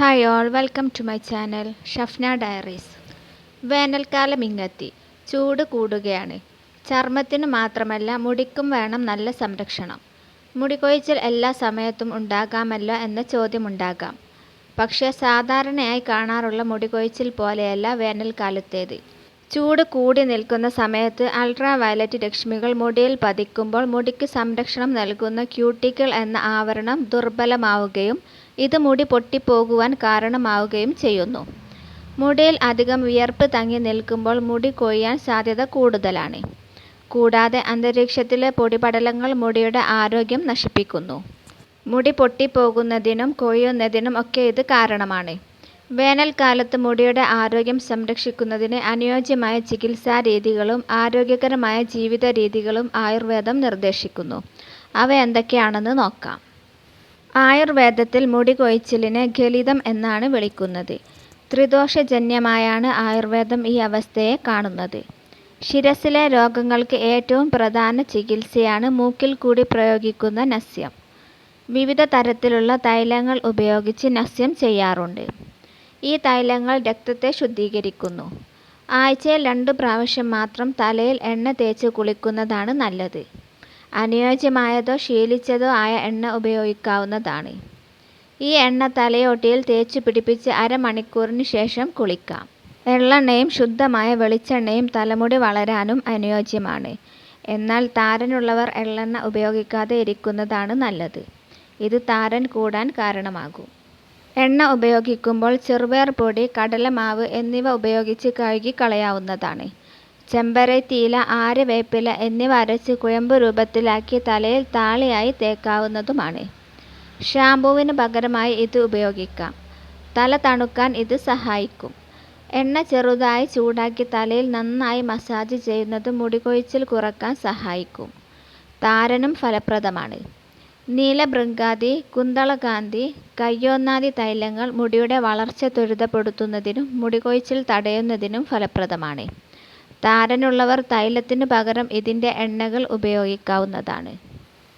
Hi all welcome to my channel Shafna diaries വേനൽക്കാലം ഇങ്ങെത്തി. ചൂട് കൂടുകയാണ്. ചർമ്മത്തിന് മാത്രമല്ല മുടിക്കും വേണം നല്ല സംരക്ഷണം. മുടികൊഴിച്ചിൽ എല്ലാ സമയത്തും ഉണ്ടാകാമല്ലോ എന്ന ചോദ്യമുണ്ടാകാം. പക്ഷേ സാധാരണയായി കാണാറുള്ള മുടികൊഴിച്ചിൽ പോലെയല്ല വേനൽക്കാലത്തേത്. ചൂട് കൂടി നിൽക്കുന്ന സമയത്ത് അൾട്രാ വയലറ്റ് രശ്മികൾ മുടിയിൽ പതിക്കുമ്പോൾ മുടിക്ക് സംരക്ഷണം നൽകുന്ന ക്യൂട്ടിക്കിൾ എന്ന ആവരണം ദുർബലമാവുകയും ഇത് മുടി പൊട്ടിപ്പോകുവാൻ കാരണമാവുകയും ചെയ്യുന്നു. മുടിയിൽ അധികം വിയർപ്പ് തങ്ങി നിൽക്കുമ്പോൾ മുടി കൊയ്യാൻ സാധ്യത കൂടുതലാണ്. കൂടാതെ അന്തരീക്ഷത്തിലെ പൊടിപടലങ്ങൾ മുടിയുടെ ആരോഗ്യം നശിപ്പിക്കുന്നു. മുടി പൊട്ടിപ്പോകുന്നതിനും കൊയ്യുന്നതിനും ഒക്കെ ഇത് കാരണമാണ്. വേനൽക്കാലത്ത് മുടിയുടെ ആരോഗ്യം സംരക്ഷിക്കുന്നതിന് അനുയോജ്യമായ ചികിത്സാ രീതികളും ആരോഗ്യകരമായ ജീവിത രീതികളും ആയുർവേദം നിർദ്ദേശിക്കുന്നു. അവ എന്തൊക്കെയാണെന്ന് നോക്കാം. ആയുർവേദത്തിൽ മുടി കൊഴിച്ചിലിനെ ഖലിതം എന്നാണ് വിളിക്കുന്നത്. ത്രിദോഷജന്യമായാണ് ആയുർവേദം ഈ അവസ്ഥയെ കാണുന്നത്. ശിരസിലെ രോഗങ്ങൾക്ക് ഏറ്റവും പ്രധാന ചികിത്സയാണ് മൂക്കിൽ കൂടി പ്രയോഗിക്കുന്ന നസ്യം. വിവിധ തരത്തിലുള്ള തൈലങ്ങൾ ഉപയോഗിച്ച് നസ്യം ചെയ്യാറുണ്ട്. ഈ തൈലങ്ങൾ രക്തത്തെ ശുദ്ധീകരിക്കുന്നു. ആഴ്ചയിൽ രണ്ട് പ്രാവശ്യം മാത്രം തലയിൽ എണ്ണ തേച്ച് കുളിക്കുന്നതാണ് നല്ലത്. അനുയോജ്യമായതോ ശീലിച്ചതോ ആയ എണ്ണ ഉപയോഗിക്കാവുന്നതാണ്. ഈ എണ്ണ തലയോട്ടിയിൽ തേച്ചു പിടിപ്പിച്ച് അരമണിക്കൂറിന് ശേഷം കുളിക്കാം. വെള്ളെണ്ണയും ശുദ്ധമായ വെളിച്ചെണ്ണയും തലമുടി വളരാനും അനുയോജ്യമാണ്. എന്നാൽ താരനുള്ളവർ എള്ളെണ്ണ ഉപയോഗിക്കാതെ ഇരിക്കുന്നതാണ് നല്ലത്. ഇത് താരൻ കൂടാൻ കാരണമാകും. എണ്ണ ഉപയോഗിക്കുമ്പോൾ ചെറുപയർ പൊടി കടലമാവ് എന്നിവ ഉപയോഗിച്ച് കഴുകി കളയാവുന്നതാണ് ചെമ്പരത്തിയില ആര്യവേപ്പില എന്നിവ അരച്ച് കുഴമ്പ് രൂപത്തിലാക്കി തലയിൽ താളിയായി തേക്കാവുന്നതുമാണ്. ഷാമ്പുവിന് പകരമായി ഇത് ഉപയോഗിക്കാം. തല തണുക്കാൻ ഇത് സഹായിക്കും. എണ്ണ ചെറുതായി ചൂടാക്കി തലയിൽ നന്നായി മസാജ് ചെയ്യുന്നത് മുടികൊഴിച്ചിൽ കുറയ്ക്കാൻ സഹായിക്കും. താരനും ഫലപ്രദമാണ്. നീലഭൃങ്കാതി കുന്തളകാന്തി കയ്യോന്നാദി തൈലങ്ങൾ മുടിയുടെ വളർച്ച ത്വരിതപ്പെടുത്തുന്നതിനും മുടികൊഴിച്ചിൽ തടയുന്നതിനും ഫലപ്രദമാണ്. താരനുള്ളവർ തൈലത്തിന് പകരം ഇതിന്റെ എണ്ണകൾ ഉപയോഗിക്കാവുന്നതാണ്.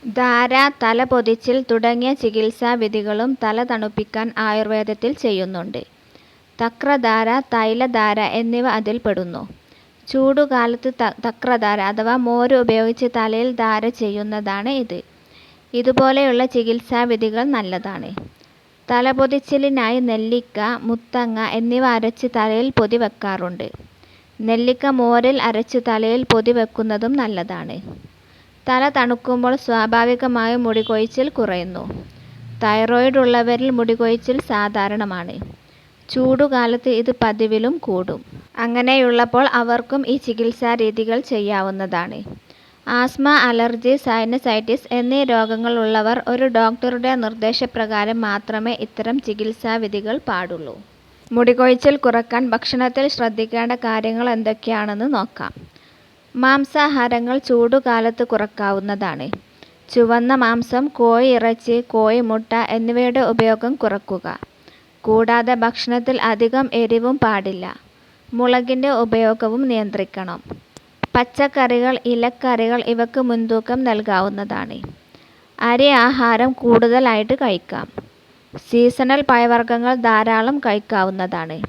ധാര തല പൊതിച്ചിൽ തുടങ്ങിയ ചികിത്സാ വിധികളും തല തണുപ്പിക്കാൻ ആയുർവേദത്തിൽ ചെയ്യുന്നുണ്ട്. തക്രധാര തൈലധാര എന്നിവ അതിൽ പെടുന്നു. ചൂടുകാലത്ത് തക്രധാര അഥവാ മോര് ഉപയോഗിച്ച് തലയിൽ ധാര ചെയ്യുന്നതാണ് ഇത്. ഇതുപോലെയുള്ള ചികിത്സാ വിധികൾ നല്ലതാണ്. തലപൊതിച്ചിലിനായി നെല്ലിക്ക മുത്തങ്ങ എന്നിവ അരച്ച് തലയിൽ പൊതി വെക്കാറുണ്ട്. നെല്ലിക്ക മോരിൽ അരച്ച് തലയിൽ പൊതി വെക്കുന്നതും നല്ലതാണ്. തല തണുക്കുമ്പോൾ സ്വാഭാവികമായും മുടികൊഴിച്ചിൽ കുറയുന്നു. തൈറോയിഡ് ഉള്ളവരിൽ മുടി മുടികൊഴിച്ചിൽ സാധാരണമാണ്. ചൂടുകാലത്ത് ഇത് പതിവിലും കൂടും. അങ്ങനെയുള്ളപ്പോൾ അവർക്കും ഈ ചികിത്സാ രീതികൾ ചെയ്യാവുന്നതാണ്. ആസ്മ അലർജി സൈനസൈറ്റിസ് എന്നീ രോഗങ്ങളുള്ളവർ ഒരു ഡോക്ടറുടെ നിർദ്ദേശപ്രകാരം മാത്രമേ ഇത്തരം ചികിത്സാവിധികൾ പാടുള്ളൂ. മുടികൊഴിച്ചിൽ കുറയ്ക്കാൻ ഭക്ഷണത്തിൽ ശ്രദ്ധിക്കേണ്ട കാര്യങ്ങൾ എന്തൊക്കെയാണെന്ന് നോക്കാം. മാംസാഹാരങ്ങൾ ചൂടുകാലത്ത് കുറക്കാവുന്നതാണ്. ചുവന്ന മാംസം കോഴി ഇറച്ചി കോഴി മുട്ട എന്നിവയുടെ ഉപയോഗം കുറക്കുക. കൂടാതെ ഭക്ഷണത്തിൽ അധികം എരിവും പാടില്ല. മുളകിന്റെ ഉപയോഗവും നിയന്ത്രിക്കണം. പച്ചക്കറികൾ ഇലക്കറികൾ ഇവക്ക് മുൻതൂക്കം നൽകാവുന്നതാണ്. അരി ആഹാരം കൂടുതലായിട്ട് കഴിക്കാം. സീസണൽ പഴവർഗങ്ങൾ ധാരാളം കഴിക്കാവുന്നതാണ്.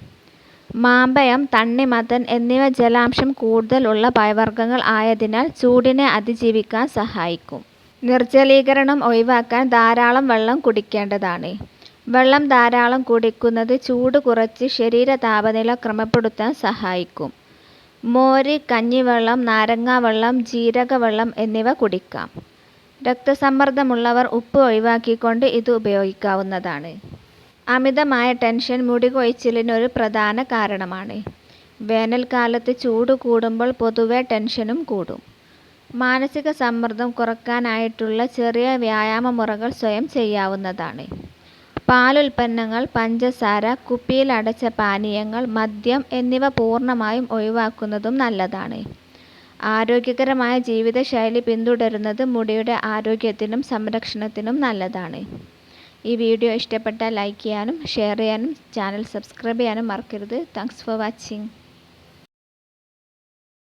മാമ്പഴം തണ്ണിമത്തൻ എന്നിവ ജലാംശം കൂടുതലുള്ള പഴവർഗങ്ങൾ ആയതിനാൽ ചൂടിനെ അതിജീവിക്കാൻ സഹായിക്കും. നിർജലീകരണം ഒഴിവാക്കാൻ ധാരാളം വെള്ളം കുടിക്കേണ്ടതാണ്. വെള്ളം ധാരാളം കുടിക്കുന്നത് ചൂട് കുറച്ച് ശരീര താപനില ക്രമപ്പെടുത്താൻ സഹായിക്കും. മോര് കഞ്ഞിവെള്ളം നാരങ്ങാവെള്ളം ജീരകവെള്ളം എന്നിവ കുടിക്കാം. രക്തസമ്മർദ്ദമുള്ളവർ ഉപ്പ് ഒഴിവാക്കിക്കൊണ്ട് ഇത് ഉപയോഗിക്കാവുന്നതാണ്. അമിതമായ ടെൻഷൻ മുടികൊഴിച്ചിലിനൊരു പ്രധാന കാരണമാണ്. വേനൽക്കാലത്ത് ചൂട് കൂടുമ്പോൾ പൊതുവെ ടെൻഷനും കൂടും. മാനസിക സമ്മർദ്ദം കുറക്കാനായിട്ടുള്ള ചെറിയ വ്യായാമ മുറകൾ സ്വയം ചെയ്യാവുന്നതാണ്. പാലുൽപ്പന്നങ്ങൾ പഞ്ചസാര കുപ്പിയിൽ അടച്ച പാനീയങ്ങൾ മദ്യം എന്നിവ പൂർണമായും ഒഴിവാക്കുന്നതും നല്ലതാണ്. ആരോഗ്യകരമായ ജീവിതശൈലി പിന്തുടരുന്നത് മുടിയുടെ ആരോഗ്യത്തിനും സംരക്ഷണത്തിനും നല്ലതാണ്. ഈ വീഡിയോ ഇഷ്ടപ്പെട്ടാൽ ലൈക്ക് ചെയ്യാനും ഷെയർ ചെയ്യാനും ചാനൽ സബ്സ്ക്രൈബ് ചെയ്യാനും മറക്കരുത്. Thanks for watching.